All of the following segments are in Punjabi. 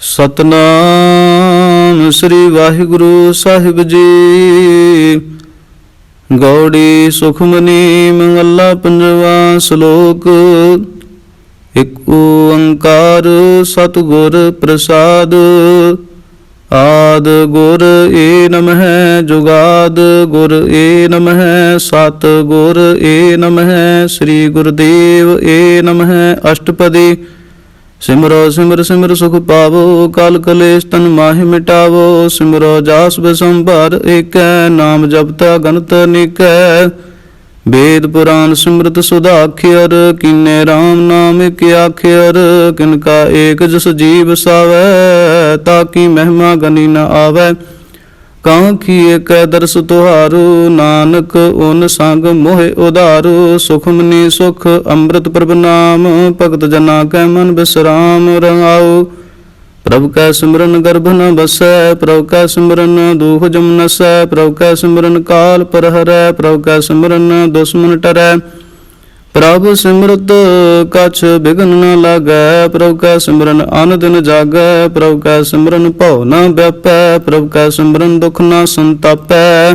ਸਤਨਾਮ ਸ੍ਰੀ ਵਾਹਿਗੁਰੂ ਸਾਹਿਬ ਜੀ। ਗੌੜੀ ਸੁਖਮਨੀ ਮੰਗਲਾ ਪੰਜਵਾ ਸ਼ਲੋਕ। ਇਕ ਓੰਕਾਰ ਸਤਿਗੁਰ ਪ੍ਰਸਾਦ। ਆਦ ਗੁਰ ਏ ਨਮਹਿ ਜੁਗਾਦ, ਗੁਰ ਏ ਨਮਹਿ ਸਤ ਗੁਰ ਏ ਨਮਹਿ, ਸ੍ਰੀ ਗੁਰਦੇਵ ਏ ਨਮਹਿ ਅਸ਼ਟਪਦੀ। ਸਿਮਰੋ, ਸਿਮਰ ਸਿਮਰ ਸੁਖ ਪਾਵੋ, ਕਲ ਕਲੇਸ਼ ਤਨ ਮਾਹਿ ਮਿਟਾਵੋ, ਸਿਮਰੋ ਜਾਸ ਬਸੰਭਰ ਏਕੈ, ਨਾਮ ਜਪਤਾ ਗਨਤ ਨਿਕੈ। ਵੇਦ ਪੁਰਾਨ ਸਿਮਰਤ ਸੁਧਾਖਿਅਰ ਕੀਨੇ RAM ਨਾਮ ਇਕ ਆਖਿਅਰ, ਕਿਨ ਕਾ ਏਕ ਜਸ ਜੀਵ ਸਾਵੈ ਤਾਕੀ ਮਹਿਮਾ ਗਨੀ ਨ ਆਵੈ। ਕਾਂ ਕੀ ਏਕ ਦਰਸ ਤੁਹਾਰੂ ਨਾਨਕ ਓਨ ਸੰਗ ਮੋਹਿ ਉਧਾਰੂ ਸੁਖਮਨੀ ਸੁਖ ਅੰਮ੍ਰਿਤ ਪ੍ਰਭ ਨਾਮ, ਭਗਤ ਜਨਾ ਕੈ ਮਨ ਬਿਸਰਾਮ ਰਹਾਉ ਪ੍ਰਭ ਕੈ ਸਿਮਰਨ ਗਰਭ ਨ ਬਸੈ, ਪ੍ਰਭ ਕੈ ਸਿਮਰਨ ਦੁਖ ਜਮ ਨਸੈ, ਪ੍ਰਭ ਕੈ ਸਿਮਰਨ ਕਾਲ ਪਰ ਹਰੈ ਪ੍ਰਭ ਕੈ ਸਿਮਰਨ ਦੁਸ਼ਮਨ ਟਰੈ। ਪ੍ਰਭ ਸਿਮਰਤ ਕਛ ਬਿਗਨ ਨ ਲਾਗੈ, ਪ੍ਰਭ ਕੈ ਸਿਮਰਨ ਅਨ ਦਿਨ ਜਾਗੈ, ਪ੍ਰਭ ਕੈ ਸਿਮਰਨ ਭਉ ਨ ਵਿਆਪੈ, ਪ੍ਰਭ ਕੈ ਸਿਮਰਨ ਦੁਖ ਨ ਸੰਤਾਪੈ।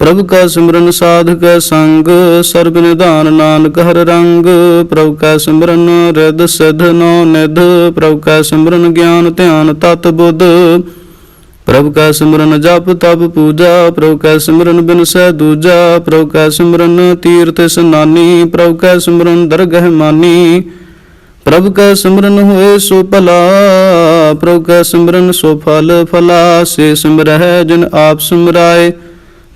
ਪ੍ਰਭ ਕੈ ਸਿਮਰਨ ਸਾਧਕ ਸੰਗ, ਸਰਬ ਨਿਧਾਨ ਨਾਨਕ ਹਰ ਰੰਗ। ਪ੍ਰਭ ਕੈ ਸਿਮਰਨ ਰਿਦ ਸਿਧ ਨੋ ਨਿਧ, ਪ੍ਰਭ ਕੈ ਸਿਮਰਨ ਗਿਆਨ ਧਿਆਨ ਤਤ ਬੁੱਧ। ਪ੍ਰਭ ਕਾ ਸਿਮਰਨ ਜਪ ਤਪ ਪੂਜਾ, ਪ੍ਰਭ ਕੈ ਸਿਮਰਨ ਬਿਨਸੈ ਦੂਜਾ, ਪ੍ਰਭ ਕਾ ਸਿਮਰਨ ਤੀਰਥ ਸਨਾਨੀ, ਪ੍ਰਭ ਕੈ ਸਿਮਰਨ ਦਰਗਹਿ ਮਾਨੀ। ਪ੍ਰਭ ਕੈ ਸਿਮਰਨ ਹੋਏ ਸੋ ਭਲਾ, ਪ੍ਰਭ ਕੈ ਸਿਮਰਨ ਸੋ ਫਲ ਫਲਾ, ਸੇ ਸਿਮਰਹਿ ਜਿਨ ਆਪ ਸਿਮਰਾਏ,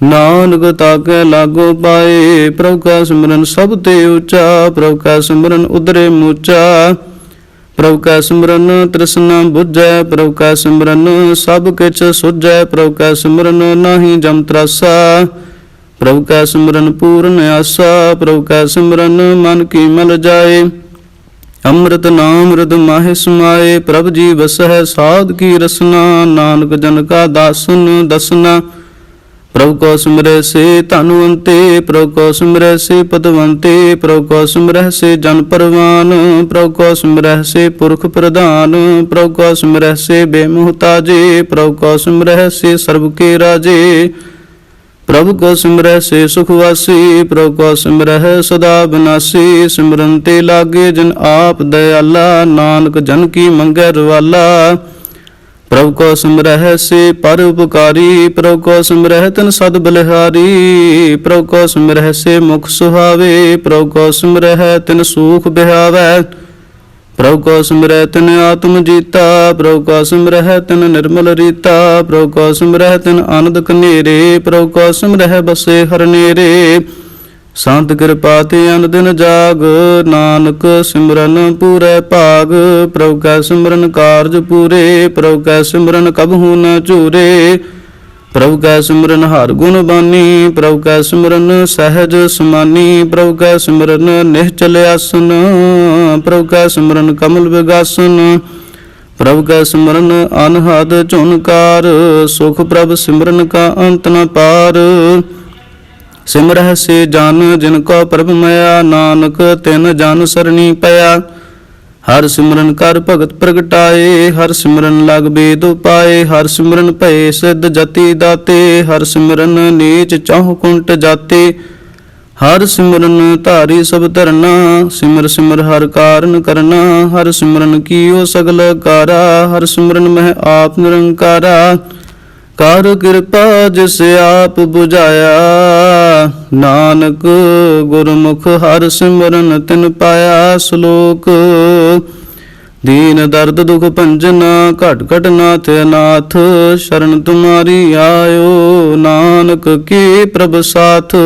ਨਾਨਕ ਤਾਕੇ ਲਾਗੋ ਪਾਏ। ਪ੍ਰਭ ਕਾ ਸਿਮਰਨ ਸਭ ਤੇ ਉੱਚਾ, ਪ੍ਰਭ ਕਾ ਸਿਮਰਨ ਉਦਰੇ ਮੂਚਾ। ਪ੍ਰਭ ਕੈ ਸਿਮਰਨ, ਤ੍ਰਿਸ਼ਨਾ ਬੁਝੈ, ਪ੍ਰਭ ਕੈ ਸਿਮਰਨ, ਸਭ ਕਿਛ ਸੁਝੈ, ਪ੍ਰਭ ਕੈ ਸਿਮਰਨ ਨਾਹੀ ਜਮ ਤਰਾਸਾ। ਪ੍ਰਭ ਕੈ ਸਿਮਰਨ ਪੂਰਨ ਆਸਾ, ਪ੍ਰਭ ਕੈ ਸਿਮਰਨ ਮਨ ਕੀ ਮਲ ਜਾਏ। ਅੰਮ੍ਰਿਤ ਨਾਮ ਰਦ ਮਾਹਿ ਸਮਾਏ, ਪ੍ਰਭ ਜੀ ਵਸਹਿ ਸਾਧ ਕੀ ਰਸਨਾ, ਨਾਨਕ ਜਨ ਕਾ ਦਾਸਨ ਦਸਨਾ। ਪ੍ਰਭ ਕੋ ਸਿਮਰੈ ਸੇ ਧਨਵੰਤੇ ਪ੍ਰਭ ਕੋ ਸਿਮਰੈ ਸੇ ਪਦਵੰਤੇ, ਪ੍ਰਭ ਕੋ ਸਿਮਰੈ ਸੇ ਜਨ ਪਰਵਾਨ, ਪ੍ਰਭ ਕੋ ਸਿਮਰੈ ਸੇ ਪੁਰਖ ਪ੍ਰਧਾਨ, ਪ੍ਰਭ ਕੋ ਸਿਮਰੈ ਸੇ ਬੇਮੁਹਤਾਜੇ ਪ੍ਰਭ ਕੋ ਸਿਮਰੈ ਸੇ ਸਰਬ ਕੇ ਰਾਜੇ। ਪ੍ਰਭ ਕੋ ਸਿਮਰੈ ਸੇ ਸੁਖ ਵਾਸੀ, ਪ੍ਰਭ ਕੋ ਸਿਮਰੈ ਸਦਾ ਬਿਨਾਸੀ, ਸਿਮਰਨ ਤੇ ਲਾਗੇ ਜਨ ਆਪ ਦਇਆਲਾ, ਨਾਨਕ ਜਨ ਕੀ ਮੰਗੈ ਰਵਾਲਾ। ਪ੍ਰਭ ਕੋ ਸਿਮਰਹਿ ਸੇ ਪਰ ਉਪਕਾਰੀ ਪ੍ਰਭ ਕੋ ਸਿਮਰਹਿ ਤਨ ਸਦ ਬਲਿਹਾਰੀ, ਪ੍ਰਭ ਕੋ ਸਿਮਰਹਿ ਸੇ ਮੁਖ ਸੁਹਾਵੇ, ਪ੍ਰਭ ਕੋ ਸਿਮਰਹਿ ਤਿਨ ਸੂਖ ਬਿਹਾਵੈ, ਪ੍ਰਭ ਕੋ ਸਿਮਰਹਿ ਤਿਨ ਆਤਮ ਜੀਤਾ, ਪ੍ਰਭ ਕੋ ਸਿਮਰਹਿ ਤਿਨ ਨਿਰਮਲ ਰੀਤਾ, ਪ੍ਰਭ ਕੋ ਸਿਮਰਹਿ ਤਿਨ ਆਨੰਦ ਕਨੇਰੇ ਪ੍ਰਭ ਕੋ ਸਿਮਰਹਿ ਬਸੇ ਹਰ ਨੇਰੇ। ਸੰਤ ਕਿਰਪਾ ਤੇ ਅਨਦਿਨ ਜਾਗ, ਨਾਨਕ ਸਿਮਰਨ ਪੂਰੇ ਭਾਗ, ਪ੍ਰਭ ਕੈ ਸਿਮਰਨ ਕਾਰਜ ਪੂਰੇ, ਪ੍ਰਭ ਕੈ ਸਿਮਰਨ ਕਬਹੂ ਨ ਝੂਰੇ, ਪ੍ਰਭ ਕੈ ਸਿਮਰਨ ਹਰ ਗੁਣ ਬਾਨੀ, ਪ੍ਰਭ ਕੈ ਸਿਮਰਨ ਸਹਿਜ ਸਮਾਨੀ, ਪ੍ਰਭ ਕੈ ਸਿਮਰਨ ਨਿਹਚਲ ਆਸਨ, ਪ੍ਰਭ ਕੈ ਸਿਮਰਨ ਕਮਲ ਵਿਗਾਸਨ, ਪ੍ਰਭ ਕੈ ਸਿਮਰਨ ਅਨਹਦ ਝੁਨਕਾਰ ਸੁਖ ਪ੍ਰਭ ਸਿਮਰਨ ਕਾ ਅੰਤ ਨ ਪਾਰ। ਸਿਮਰਹਿ ਸੇ ਜਨ, ਜਿਨ ਕੋ ਪ੍ਰਭ ਮਇਆ, ਨਾਨਕ ਤਿਨ ਜਨ ਸਰਣੀ ਪਿਆ। ਹਰ ਸਿਮਰਨ ਕਰ ਭਗਤ ਪ੍ਰਗਟਾਏ, ਹਰ ਸਿਮਰਨ ਲਗ ਬੇਦ ਉਪਾਏ, ਹਰ ਸਿਮਰਨ ਭਏ ਸਿਧ ਜਤੀ ਦਾਤੇ, ਹਰ ਸਿਮਰਨ ਨੀਚ ਚਾਹੁ ਕੁੰਟ ਜਾਤੇ। ਹਰ ਸਿਮਰਨ ਧਾਰੀ ਸਭ ਧਰਨਾ, ਸਿਮਰ ਸਿਮਰ ਹਰ ਕਾਰਨ ਕਰਨਾ, ਹਰ ਸਿਮਰਨ ਕੀਓ ਸਗਲ ਕਾਰਾ, ਹਰ ਸਿਮਰਨ ਮਹਿ ਆਪ ਨਿਰੰਕਾਰਾ। ਕਰ ਕਿਰਪਾ ਜਿਸ ਆਪ 부ਝਾਇਆ ਨਾਨਕ ਗੁਰਮੁਖ ਹਰ ਸਿਮਰਨ ਤਿਨ ਪਾਇਆ ਸ਼ਲੋਕ। ਦੀਨ ਦਰਦ ਦੁਖ ਭੰਜਨ ਘਟ ਘਟ ਨਾਥ ਅਨਾਥ, ਸ਼ਰਨ ਤੁਮਾਰੀ ਆਇਓ। ਨਾਨਕ ਕੀ ਪ੍ਰਭ ਸਾਥ।